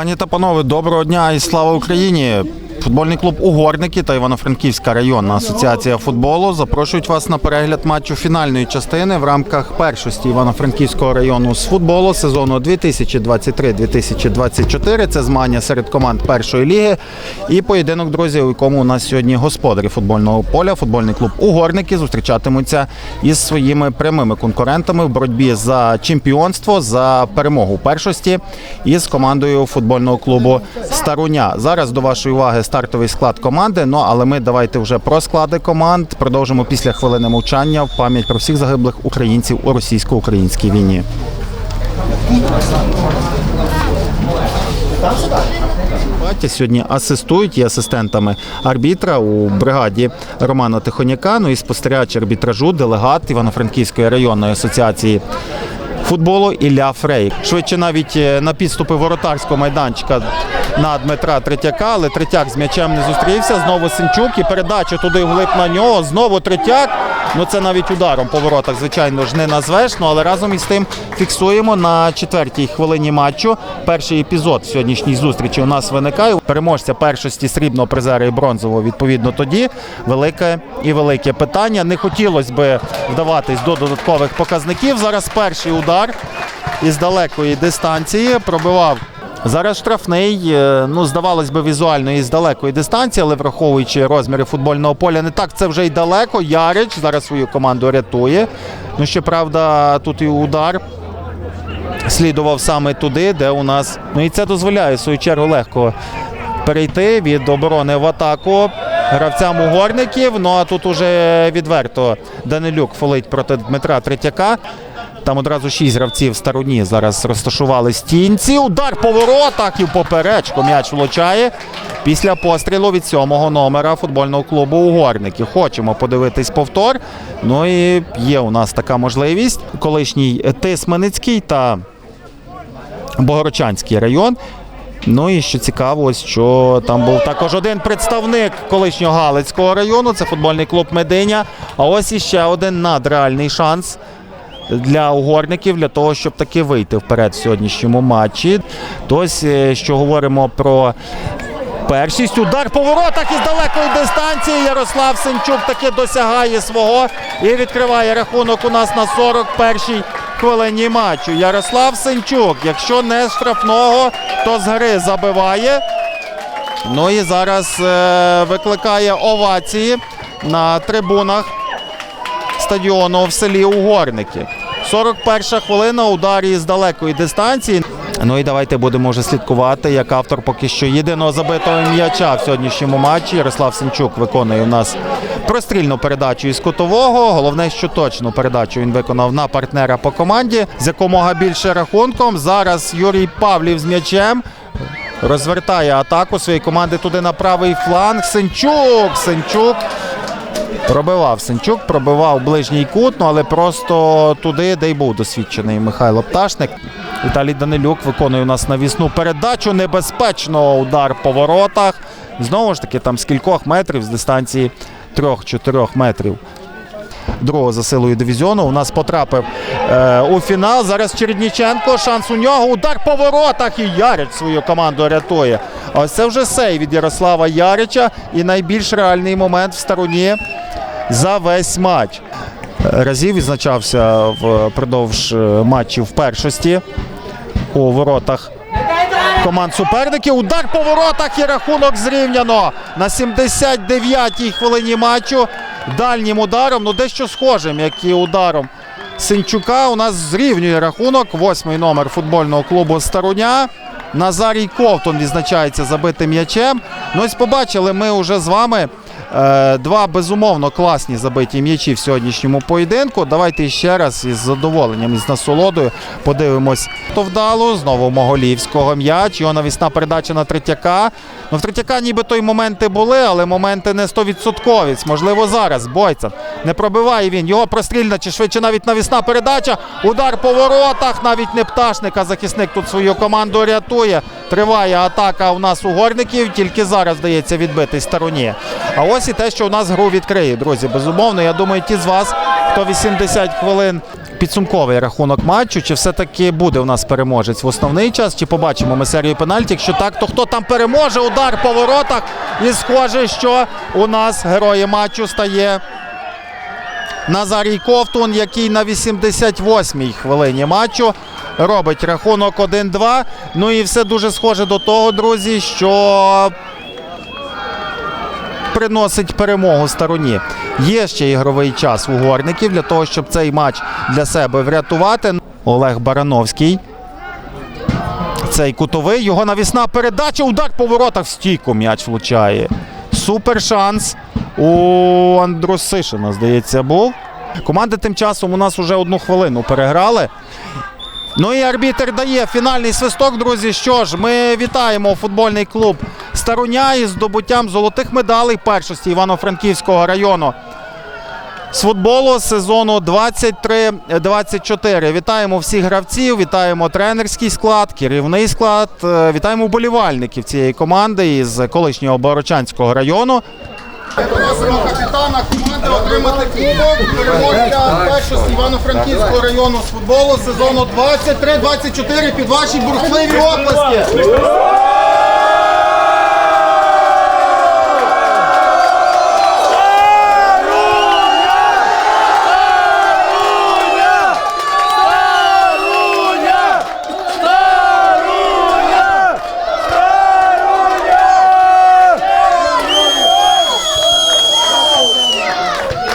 Пані та панове, доброго дня і слава Україні! Футбольний клуб Угорники та Івано-Франківська районна асоціація футболу запрошують вас на перегляд матчу фінальної частини в рамках першості Івано-Франківського району з футболу сезону 2023-2024. Це змагання серед команд першої ліги. І поєдинок, друзі, у якому у нас сьогодні господарі футбольного поля, футбольний клуб Угорники зустрічатимуться із своїми прямими конкурентами в боротьбі за чемпіонство, за перемогу першості із командою футбольного клубу Старуня. Зараз до вашої уваги стартовий склад команди. Ну але ми давайте вже про склади команд продовжимо після хвилини мовчання в пам'ять про всіх загиблих українців у російсько-українській війні. Сьогодні асистують є асистентами арбітра у бригаді Романа Тихоняка. Ну і спостерігач арбітражу, делегат Івано-Франківської районної асоціації футболу Ілля Фрей. Швидше навіть е, на підступи воротарського майданчика на Дмитра Третяка, але Третяк з м'ячем не зустрівся. Знову Синчук і передача туди вглиб на нього. Знову Третяк. Ну це навіть ударом по воротах, звичайно ж, не назвеш. Ну але разом із тим фіксуємо на четвертій хвилині матчу. Перший епізод сьогоднішній зустрічі у нас виникає. Переможця першості срібного призера і бронзового відповідно тоді. Велике і велике питання. Не хотілося би вдаватись до додаткових показників. Зараз перший удар із далекої дистанції пробивав. Зараз штрафний, е, ну здавалось би, візуально із далекої дистанції, але враховуючи розміри футбольного поля, не так це вже й далеко. Ярич зараз свою команду рятує. Ну, щоправда, тут і удар слідував саме туди, де у нас. Ну і це дозволяє в свою чергу легко перейти від оборони в атаку гравцям угорників. Ну а тут уже відверто Данилюк фолить проти Дмитра Третяка. Там одразу шість гравців в стороні зараз розташували стінці. Удар по воротах і в поперечку м'яч влучає. Після пострілу від сьомого номера футбольного клубу Угорники. Хочемо подивитись повтор. Ну і є у нас така можливість. Колишній Тисменицький та Богородчанський район. Ну і що цікаво, що там був також один представник колишнього Галицького району. Це футбольний клуб Мединя. А ось іще один надреальний шанс для угорників для того, щоб таки вийти вперед в сьогоднішньому матчі. Тось, е, що говоримо про першість. Удар по воротах із далекої дистанції. Ярослав Сенчук таки досягає свого і відкриває рахунок у нас на 41-й хвилині матчу. Ярослав Сенчук, якщо не штрафного, то з гри забиває. Ну і зараз е, викликає овації на трибунах стадіону в селі Угорники. 41 хвилина удар із далекої дистанції. Ну і давайте будемо вже слідкувати, як автор поки що єдиного забитого м'яча в сьогоднішньому матчі. Ярослав Сенчук виконує у нас прострільну передачу із кутового. Головне, що точну передачу він виконав на партнера по команді з якомога більше рахунком. Зараз Юрій Павлів з м'ячем. Розвертає атаку своєї команди туди на правий фланг. Сенчук! Сенчук Пробивав Сенчук, пробивав ближній кут, ну але просто туди, де й був досвідчений Михайло Пташник. Віталій Данилюк виконує у нас навісну передачу. Небезпечно удар по воротах. Знову ж таки, там з кількох метрів з дистанції 3-4 метрів. Другого за силою дивізіону у нас потрапив е, у фінал. Зараз Чередніченко. Шанс у нього. Удар по воротах. І Ярич свою команду рятує. А ось це вже сей від Ярослава Ярича. І найбільш реальний момент в стороні за весь матч. Разів відзначався впродовж матчів в першості у воротах команд суперників. Удар по воротах і рахунок зрівняно на 79-й хвилині матчу. Дальнім ударом, ну дещо схожим, як і ударом Синчука. У нас зрівнює рахунок. Восьмий номер футбольного клубу Старуня. Назарій Ковтун відзначається забитим м'ячем. Ну ось побачили ми вже з вами. Е, Два безумовно класні забиті м'ячі в сьогоднішньому поєдинку. Давайте ще раз із задоволенням із насолодою подивимось то вдало. Знову Моголівського м'яч. Його навісна передача на Третяка. Ну, в Третяка ніби той моменти були, але моменти не 100%. Можливо, зараз Бойцан не пробиває він. Його прострільна чи швидше навіть навісна передача. Удар по воротах. Навіть не пташник, а захисник тут свою команду рятує. Триває атака у нас у горників. Тільки зараз вдається відбити стороні. А ось і те, що у нас гру відкриє, друзі. Безумовно, я думаю, ті з вас, хто 80 хвилин підсумковий рахунок матчу. Чи все-таки буде у нас переможець в основний час? Чи побачимо ми серію пенальті? Якщо так, то хто там переможе? Удар по воротах. І схоже, що у нас героєм матчу стає Назарій Ковтун, який на 88-й хвилині матчу робить рахунок 1-2. Ну і все дуже схоже до того, друзі, що приносить перемогу стороні. Є ще ігровий час у горників для того, щоб цей матч для себе врятувати. Олег Барановський. Цей кутовий. Його навісна передача. Удар по воротах в стійку м'яч влучає. Супер шанс у Андрусишина, здається, був. Команди тим часом у нас вже одну хвилину переграли. Ну і арбітер дає фінальний свисток, друзі. Що ж, ми вітаємо футбольний клуб Старуня із здобуттям золотих медалей першості Івано-Франківського району з футболу сезону 23-24. Вітаємо всіх гравців, вітаємо тренерський склад, керівний склад, е, вітаємо вболівальників цієї команди із колишнього Борочанського району. Просимо капітана команди отримати кубок переможця першості Івано-Франківського району з футболу сезону 23-24 під ваші бурхливі оплески.